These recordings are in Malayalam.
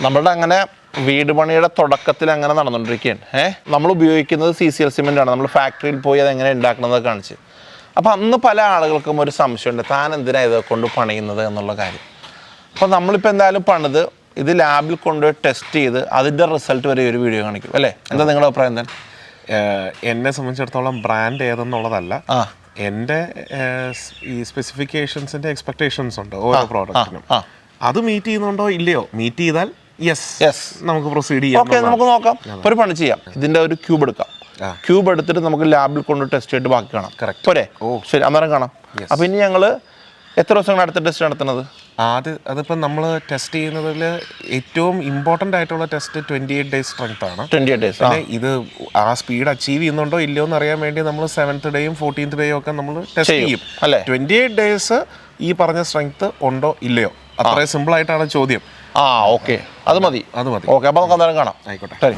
നമ്മളുടെ അങ്ങനെ വീട് പണിയുടെ തുടക്കത്തിൽ അങ്ങനെ നടന്നുകൊണ്ടിരിക്കുകയാണ്. ഏഹ് നമ്മൾ ഉപയോഗിക്കുന്നത് സി സി എൽ സിമെന്റ് ആണ്. നമ്മൾ ഫാക്ടറിയിൽ പോയി അത് എങ്ങനെ ഉണ്ടാക്കണമെന്നൊക്കെ കാണിച്ച്. അപ്പോൾ അന്ന് പല ആളുകൾക്കും ഒരു സംശയമുണ്ട്. താൻ എന്തിനാ ഇതൊക്കെ കൊണ്ട് പണിയുന്നത് എന്നുള്ള കാര്യം. അപ്പോൾ നമ്മളിപ്പോൾ എന്തായാലും പണിത് ഇത് ലാബിൽ കൊണ്ടുപോയി ടെസ്റ്റ് ചെയ്ത് അതിന്റെ റിസൾട്ട് വരെ ഒരു വീഡിയോ കാണിക്കും. അല്ലേ? എന്താ നിങ്ങളുടെ അഭിപ്രായം തന്നെ എന്നെ സംബന്ധിച്ചിടത്തോളം ബ്രാൻഡ് ഏതെന്നുള്ളതല്ല. ആ. എന്റെ ഈ സ്പെസിഫിക്കേഷൻസിന്റെ എക്സ്പെക്ടേഷൻസ് ഉണ്ട് ഓരോ പ്രോഡക്റ്റിനും അത് മീറ്റ് ചെയ്യുന്നുണ്ടോ ഇല്ലയോ? മീറ്റ് ചെയ്താൽ യെസ്. നമുക്ക് പ്രൊസീഡ് ചെയ്യാം ഓക്കെ നമുക്ക് നോക്കാം. ഒരു പണി ചെയ്യാം. ഇതിന്റെ ഒരു ക്യൂബ് എടുക്കാം. ക്യൂബ് എടുത്തിട്ട് നമുക്ക് ലാബിൽ കൊണ്ട് ടെസ്റ്റ് ചെയ്തിട്ട് ബാക്കി കാണാം. പോരെ. ശരി അന്നേരം കാണാം. അപ്പൊ ഇനി ഞങ്ങൾ എത്ര ദിവസങ്ങൾ അടുത്ത ടെസ്റ്റ് നടത്തുന്നത്? ആദ്യം അതിപ്പോൾ നമ്മൾ ടെസ്റ്റ് ചെയ്യുന്നതിൽ ഏറ്റവും ഇമ്പോർട്ടന്റ് ആയിട്ടുള്ള test twenty eight days strength ആണ്. ട്വന്റി എയ്റ്റ് ഡേയ്സ് അല്ലെങ്കിൽ ഇത് ആ സ്പീഡ് അച്ചീവ് ചെയ്യുന്നുണ്ടോ ഇല്ലയോ എന്ന് അറിയാൻ വേണ്ടി നമ്മൾ സെവൻത്ത് ഡേയും ഫോർട്ടീൻത്ത് ഡേയും ഒക്കെ നമ്മൾ ടെസ്റ്റ് ചെയ്യും. ചെയ്യും. അല്ലേ? ട്വന്റി എയ്റ്റ് ഡേയ്സ് ഈ പറഞ്ഞ സ്ട്രെങ്ത് ഉണ്ടോ ഇല്ലയോ? അത്രയും സിമ്പിൾ ആയിട്ടാണ് ചോദ്യം. ആ ഓക്കെ. അത് മതി. അത് മതി. ഓക്കെ അപ്പൊ നമുക്ക് അന്നേരം കാണാം. ആയിക്കോട്ടെ. ശരി.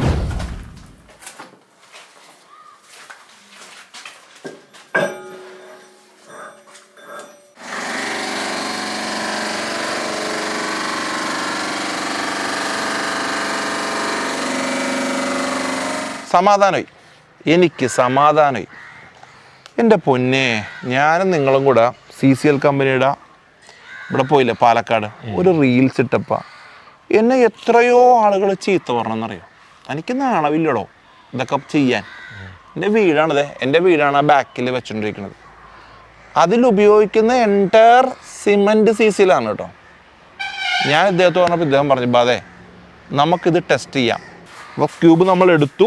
സമാധാനമായി. എനിക്ക് സമാധാനമായി. എന്റെ പൊന്നെ ഞാനും നിങ്ങളും കൂടെ സി സി എൽ കമ്പനിയുടെ ഇവിടെ പോയില്ലേ? പാലക്കാട്. ഒരു റീൽസ് ഇട്ടപ്പ. എന്നെ എത്രയോ ആളുകൾ ചീത്ത പറഞ്ഞെന്നറിയോ? എനിക്ക് നാണവില്ലടോ ഇതൊക്കെ ചെയ്യാൻ. എന്റെ വീടാണിത് എന്റെ വീടാണ് ആ ബാക്കിൽ വെച്ചുകൊണ്ടിരിക്കുന്നത് അതിലുപയോഗിക്കുന്ന എന്റയർ സിമന്റ് സി സിയിലാണ് കേട്ടോ. ഞാൻ ഇദ്ദേഹത്തെ പറഞ്ഞപ്പോൾ ഇദ്ദേഹം പറഞ്ഞു ബാധേ നമുക്കിത് ടെസ്റ്റ് ചെയ്യാം. അപ്പോൾ ക്യൂബ് നമ്മൾ എടുത്തു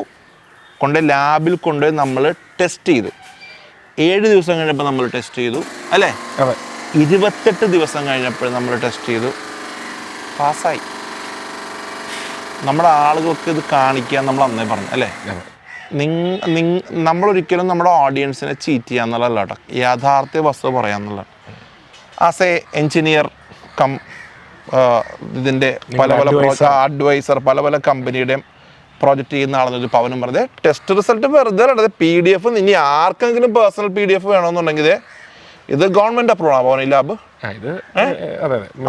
കൊണ്ട് ലാബിൽ കൊണ്ടുപോയി നമ്മൾ ടെസ്റ്റ് ചെയ്തു. ഏഴ് ദിവസം കഴിഞ്ഞപ്പോൾ നമ്മൾ ടെസ്റ്റ് ചെയ്തു അല്ലേ? അതെ. ഇരുപത്തെട്ട് ദിവസം കഴിഞ്ഞപ്പോൾ നമ്മൾ ടെസ്റ്റ് ചെയ്തു. പാസ്സായി. നമ്മുടെ ആളുകൾക്ക് ഇത് കാണിക്കുക നമ്മൾ അന്നേ പറഞ്ഞു അല്ലേ? നിങ് നമ്മളൊരിക്കലും നമ്മുടെ ഓഡിയൻസിനെ ചീറ്റ് ചെയ്യാന്നുള്ളതല്ല കേട്ടോ. യാഥാർത്ഥ്യ വസ്തു പറയാന്നുള്ള ആസ് എ എഞ്ചിനീയർ കം ഇതിന്റെ പല പല അഡ്വൈസർ പല പല കമ്പനിയുടെയും പ്രോജക്റ്റ് ചെയ്യുന്ന ആളെന്നൊരു പവനും പറഞ്ഞത് ടെസ്റ്റ് റിസൾട്ട് വെറുതെ പി ഡി എഫ് ഇനി ആർക്കെങ്കിലും പേഴ്സണൽ പി ഡി എഫ് വേണമെന്നുണ്ടെങ്കിൽ ഇത് ഗവൺമെന്റ് അപ്രൂവ് ആണ് ഈ ലാബ്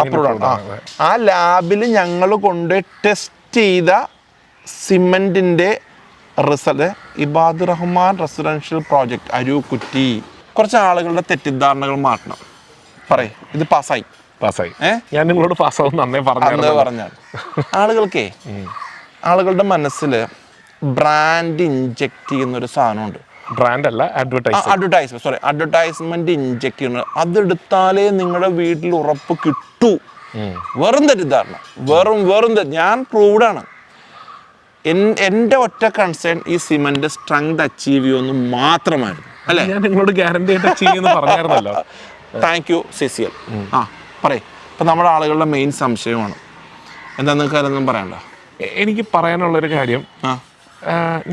അപ്രൂവ് ആണ്. ആ. ലാബിൽ ഞങ്ങൾ കൊണ്ട് ടെസ്റ്റ് ചെയ്ത സിമെന്റിന്റെ result Ibad Rahman residential project Arookutty. കുറച്ച് ആളുകളുടെ തെറ്റിദ്ധാരണകൾ മാറ്റണം. പറയ് ഇത് പാസ്സായി. പാസ്സായി? ഞാൻ നിങ്ങളോട് പാസ്സാവും അന്നേ പറഞ്ഞു പറഞ്ഞാണ്. ആളുകൾക്കേ ആളുകളുടെ മനസ്സിൽ ബ്രാൻഡ് ഇഞ്ചെക്ട് ചെയ്യുന്ന ഒരു സാധനമുണ്ട്. ബ്രാൻഡ് അല്ല advertise advertisement sorry advertisement inject ചെയ്യുന്നത്. അതെടുത്താലേ നിങ്ങളുടെ വീട്ടിൽ ഉറപ്പ് കിട്ടൂ. വെറും തെറ്റിദ്ധാരണ. വെറും വെറും ഞാൻ പ്രൂവ്ഡാണ് എന്റെ ഒറ്റ കൺസേൺ ഈ സിമെന്റ് സ്ട്രെങ്ത് അച്ചീവ് ചെയ്യുമെന്ന് മാത്രമായിരുന്നു. അല്ലേ? ഞാൻ നിങ്ങളോട് ഗ്യാരണ്ടി ആയിട്ട് ചെയ്യുമെന്ന് പറഞ്ഞായിരുന്നല്ലോ. Thank you C C L ആ പറയേ. ഇപ്പം നമ്മുടെ ആളുകളുടെ മെയിൻ സംശയമാണ്. എന്താ നിങ്ങൾക്ക് അതൊന്നും പറയണ്ട എനിക്ക് പറയാനുള്ള ഒരു കാര്യം. ആ,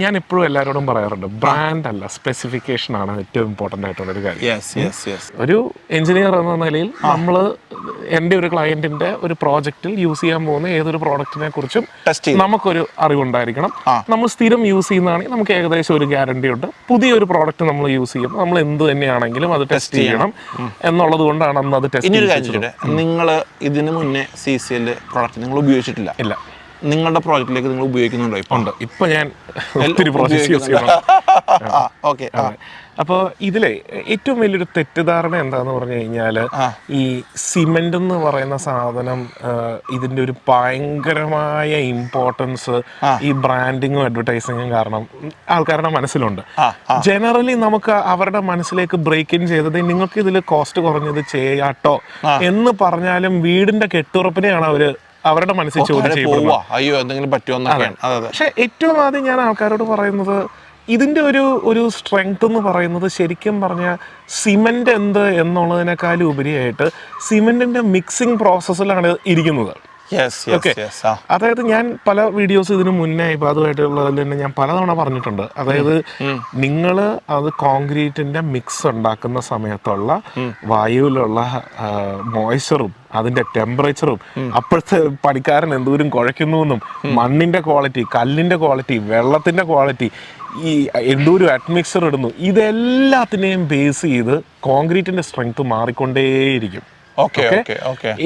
ഞാൻ എപ്പോഴും എല്ലാവരോടും പറയാറുണ്ട് ബ്രാൻഡ് അല്ല സ്പെസിഫിക്കേഷൻ ആണ് ഏറ്റവും ഇമ്പോർട്ടന്റ് ആയിട്ടുള്ളൊരു കാര്യം. യെസ് യെസ് യെസ് ഒരു എഞ്ചിനീയർ എന്ന നിലയിൽ നമ്മൾ എന്റെ ഒരു ക്ലയന്റിന്റെ ഒരു പ്രോജക്റ്റിൽ യൂസ് ചെയ്യാൻ പോകുന്ന ഏതൊരു പ്രോഡക്റ്റിനെ കുറിച്ചും നമുക്കൊരു അറിവുണ്ടായിരിക്കണം. നമ്മൾ സ്ഥിരം യൂസ് ചെയ്യുന്നതാണെങ്കിൽ നമുക്ക് ഏകദേശം ഒരു ഗ്യാരണ്ടി ഉണ്ട്. പുതിയൊരു പ്രോഡക്റ്റ് നമ്മൾ യൂസ് ചെയ്യും നമ്മൾ എന്ത് തന്നെയാണെങ്കിലും അത് ടെസ്റ്റ് ചെയ്യണം. എന്നുള്ളത് കൊണ്ടാണ് അന്ന് അത് ടെസ്റ്റ് ചെയ്യുന്നത് നിങ്ങൾ ഇതിനു മുന്നേ സി സി എൽ പ്രോഡക്റ്റ് നിങ്ങൾ ഉപയോഗിച്ചിട്ടില്ല. ഇല്ല. നിങ്ങളുടെ പ്രോജക്റ്റിലേക്ക് നിങ്ങൾ ഉപയോഗിക്കുന്നുണ്ടോ ഉണ്ട്. ഇപ്പൊ ഞാൻ ഒത്തിരി പ്രോജക്ട്സ് യൂസ് ചെയ്യണം. ഓക്കെ അപ്പോൾ ഇതിലെ ഏറ്റവും വലിയൊരു തെറ്റിദ്ധാരണ എന്താന്ന് പറഞ്ഞു കഴിഞ്ഞാൽ ഈ സിമെന്റ് എന്ന് പറയുന്ന സാധനം ഇതിന്റെ ഒരു ഭയങ്കരമായ ഇമ്പോർട്ടൻസ് ഈ ബ്രാൻഡിങ്ങും അഡ്വർടൈസിങ്ങും കാരണം ആൾക്കാരുടെ മനസ്സിലുണ്ട്. ജനറലി നമുക്ക് അവരുടെ മനസ്സിലേക്ക് ബ്രേക്ക് ഇൻ ചെയ്തത് നിങ്ങൾക്ക് ഇതിൽ കോസ്റ്റ് കുറഞ്ഞത് ചെയ്യാട്ടോ എന്ന് പറഞ്ഞാലും വീടിന്റെ കെട്ടുറപ്പിനെയാണ് അവർ അവരുടെ മനസ്സിൽ ചോദ്യം അയ്യോ എന്തെങ്കിലും പറ്റുമോ പക്ഷെ ഏറ്റവും ആദ്യം ഞാൻ ആൾക്കാരോട് പറയുന്നത് ഇതിന്റെ ഒരു ഒരു സ്ട്രെങ്ത് എന്ന് പറയുന്നത് ശരിക്കും പറഞ്ഞാൽ സിമെന്റ് എന്ത് എന്നുള്ളതിനേക്കാളും ഉപരിയായിട്ട് സിമെന്റിന്റെ മിക്സിംഗ് പ്രോസസ്സിലാണ് ഇരിക്കുന്നത്. അതായത് ഞാൻ പല വീഡിയോസ് ഇതിന് മുന്നേ ഇപ്പൊ അതുമായിട്ടുള്ളതിൽ തന്നെ ഞാൻ പലതവണ പറഞ്ഞിട്ടുണ്ട്. അതായത് നിങ്ങൾ അത് കോൺക്രീറ്റിന്റെ മിക്സ് ഉണ്ടാക്കുന്ന സമയത്തുള്ള വായുവിലുള്ള മോയ്സ്ചറും അതിന്റെ ടെമ്പറേച്ചറും അപ്പോഴത്തെ പണിക്കാരൻ എന്തോരം കുഴയ്ക്കുന്നു എന്നും മണ്ണിന്റെ ക്വാളിറ്റി കല്ലിന്റെ ക്വാളിറ്റി വെള്ളത്തിന്റെ ക്വാളിറ്റി ഈ എന്തോരം അറ്റ്മിക്സർ ഇടുന്നു ഇതെല്ലാത്തിനെയും ബേസ് ചെയ്ത് കോൺക്രീറ്റിന്റെ സ്ട്രെങ്ത് മാറിക്കൊണ്ടേയിരിക്കും.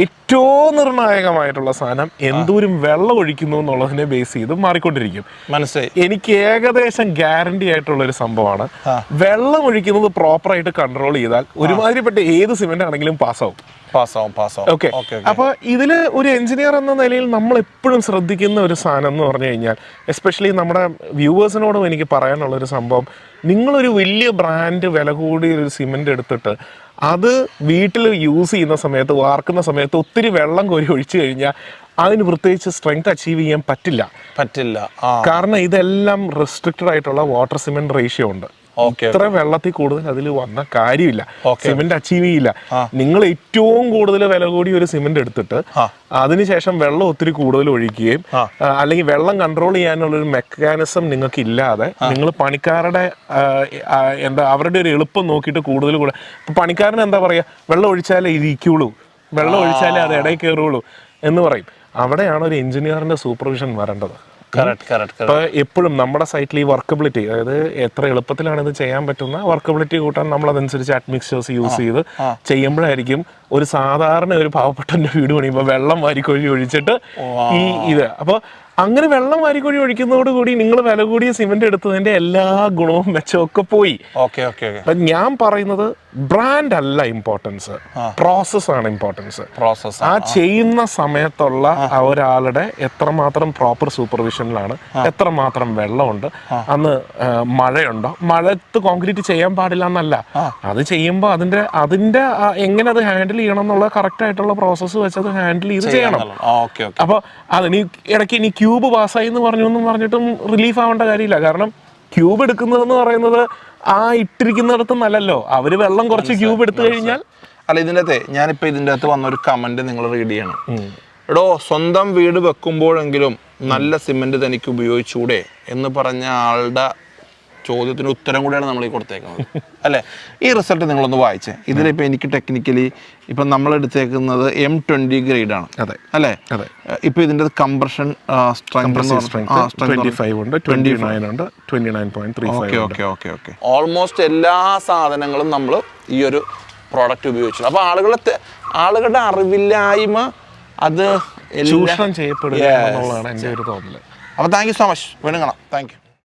ഏറ്റവും നിർണായകമായിട്ടുള്ള സാധനം എന്തോരം വെള്ളം ഒഴിക്കുന്നു എന്നുള്ളതിനെ ബേസ് ചെയ്ത് മാറിക്കൊണ്ടിരിക്കും. മനസ്സിലായി. എനിക്ക് ഏകദേശം ഗ്യാരണ്ടി ആയിട്ടുള്ള ഒരു സംഭവമാണ്. വെള്ളം ഒഴിക്കുന്നത് പ്രോപ്പറായിട്ട് കൺട്രോൾ ചെയ്താൽ ഒരുമാതിരിപ്പെട്ട ഏത് സിമെന്റ് ആണെങ്കിലും പാസ്സാവും പാസ്സാവും പാസ്സാവും ഓക്കെ ഓക്കെ അപ്പൊ ഇതിൽ ഒരു എഞ്ചിനീയർ എന്ന നിലയിൽ നമ്മൾ എപ്പോഴും ശ്രദ്ധിക്കുന്ന ഒരു സാധനം എന്ന് പറഞ്ഞു കഴിഞ്ഞാൽ എസ്പെഷ്യലി നമ്മുടെ വ്യൂവേഴ്സിനോടും എനിക്ക് പറയാനുള്ള ഒരു സംഭവം നിങ്ങളൊരു വലിയ ബ്രാൻഡ് വില കൂടിയ ഒരു സിമെന്റ് എടുത്തിട്ട് അത് വീട്ടിൽ യൂസ് ചെയ്യുന്ന സമയത്ത് വാർക്കുന്ന സമയത്ത് ഒത്തിരി വെള്ളം കോരി ഒഴിച്ചു കഴിഞ്ഞാൽ അതിന് പ്രത്യേകിച്ച് സ്ട്രെങ്ത് അച്ചീവ് ചെയ്യാൻ പറ്റില്ല. പറ്റില്ല. കാരണം ഇതെല്ലാം റെസ്ട്രിക്റ്റഡ് ആയിട്ടുള്ള വാട്ടർ സിമെന്റ് റേഷ്യോ ഉണ്ട്. ഇത്ര വെള്ളത്തിൽ കൂടുതൽ അതിൽ വന്ന കാര്യമില്ല. സിമെന്റ് അച്ചീവ് ചെയ്യില്ല. നിങ്ങൾ ഏറ്റവും കൂടുതൽ വില കൂടി ഒരു സിമെന്റ് എടുത്തിട്ട്. അതിനുശേഷം വെള്ളം ഒത്തിരി കൂടുതൽ ഒഴിക്കുകയും അല്ലെങ്കിൽ വെള്ളം കൺട്രോൾ ചെയ്യാനുള്ള ഒരു മെക്കാനിസം നിങ്ങൾക്ക് ഇല്ലാതെ നിങ്ങൾ പണിക്കാരുടെ എന്താ അവരുടെ ഒരു എളുപ്പം നോക്കിയിട്ട് കൂടുതൽ കൂടെ പണിക്കാരൻ എന്താ പറയുക വെള്ളം ഒഴിച്ചാലേ ഇരിക്കുള്ളൂ. വെള്ളം ഒഴിച്ചാലേ അത് ഇടയിൽ കയറുള്ളൂ എന്ന് പറയും. അവിടെയാണ് ഒരു എഞ്ചിനീയറിന്റെ സൂപ്പർവിഷൻ വരേണ്ടത്. എപ്പോഴും നമ്മുടെ സൈറ്റിൽ ഈ വർക്കബിലിറ്റി അതായത് എത്ര എളുപ്പത്തിലാണ് ഇത് ചെയ്യാൻ പറ്റുന്ന വർക്കബിലിറ്റി കൂട്ടാൻ നമ്മൾ അതനുസരിച്ച് അഡ്മിക്സേഴ്സ് യൂസ് ചെയ്ത് ചെയ്യുമ്പോഴായിരിക്കും ഒരു സാധാരണ ഒരു പാവപ്പെട്ടന്റെ വീട് പണിയുമ്പോൾ വെള്ളം വാരിക്കൊഴി ഒഴിച്ചിട്ട് ഈ ഇത്. അപ്പോൾ അങ്ങനെ വെള്ളം വാരിക്കൊഴി ഒഴിക്കുന്നതോട് കൂടി നിങ്ങൾ വില കൂടിയ സിമെന്റ് എടുത്തതിന്റെ എല്ലാ ഗുണവും മെച്ചമൊക്കെ പോയി. ഞാൻ പറയുന്നത് ബ്രാൻഡ് അല്ല ഇമ്പോർട്ടൻസ് പ്രോസസ് ആണ് ഇമ്പോർട്ടൻസ് പ്രോസസ് ആ ചെയ്യുന്ന സമയത്തുള്ള ഒരാളുടെ എത്രമാത്രം പ്രോപ്പർ സൂപ്പർവിഷനിലാണ് എത്രമാത്രം വെള്ളമുണ്ട് അന്ന് മഴയുണ്ടോ? മഴത്ത് കോൺക്രീറ്റ് ചെയ്യാൻ പാടില്ല എന്നല്ല അത് ചെയ്യുമ്പോൾ അതിന്റെ അതിന്റെ എങ്ങനെ അത് ഹാൻഡിൽ ചെയ്യണം എന്നുള്ള കറക്റ്റ് ആയിട്ടുള്ള പ്രോസസ്സ് വെച്ച് അത് ഹാൻഡിൽ ചെയ്ത് ചെയ്യണം. അപ്പോൾ അതിന് ഇടയ്ക്ക് ഇനി ക്യൂബ് പാസ്സായി എന്ന് പറഞ്ഞു എന്ന് പറഞ്ഞിട്ടും റിലീഫ് ആവേണ്ട കാര്യമില്ല. കാരണം ക്യൂബ് എടുക്കുന്നതെന്ന് പറയുന്നത് ആ ഇട്ടിരിക്കുന്നിടത്ത് നല്ലല്ലോ. അവർ വെള്ളം കുറച്ച് ക്യൂബ് എടുത്തു കഴിഞ്ഞാൽ അല്ല ഇതിന്റെ അകത്തെ ഞാനിപ്പോ ഇതിന്റെ അകത്ത് വന്ന ഒരു കമന്റ് നിങ്ങൾ റീഡ് ചെയ്യണം. എടോ സ്വന്തം വീട് വെക്കുമ്പോഴെങ്കിലും നല്ല സിമെന്റ് തനിക്ക് ഉപയോഗിച്ചൂടെ എന്ന് പറഞ്ഞ ആളുടെ ചോദ്യത്തിന് ഉത്തരം കൂടെയാണ് നമ്മൾ ഈ കൊടുത്തേക്കുന്നത്. അല്ലേ? ഈ റിസൾട്ട് നിങ്ങളൊന്ന് വായിച്ചേ. ഇതിലിപ്പോൾ എനിക്ക് ടെക്നിക്കലി ഇപ്പം നമ്മൾ എടുത്തേക്കുന്നത് എം ട്വന്റി ഗ്രേഡാണ് അതെ. അല്ലേ? അതെ. ഇപ്പോൾ ഇതിന്റെ compression okay okay okay okay almost എല്ലാ സാധനങ്ങളും നമ്മൾ ഈ ഒരു പ്രോഡക്റ്റ് ഉപയോഗിച്ചു അപ്പോൾ ആളുകളുടെ ആളുകളുടെ അറിവില്ലായ്മ അത് ചൂഷണം ചെയ്യപ്പെടുക. എന്നുള്ളതാണ് എന്റെ ഒരു തോന്നൽ അപ്പോൾ താങ്ക് യു സോ മച്ച് കാണാം താങ്ക് യു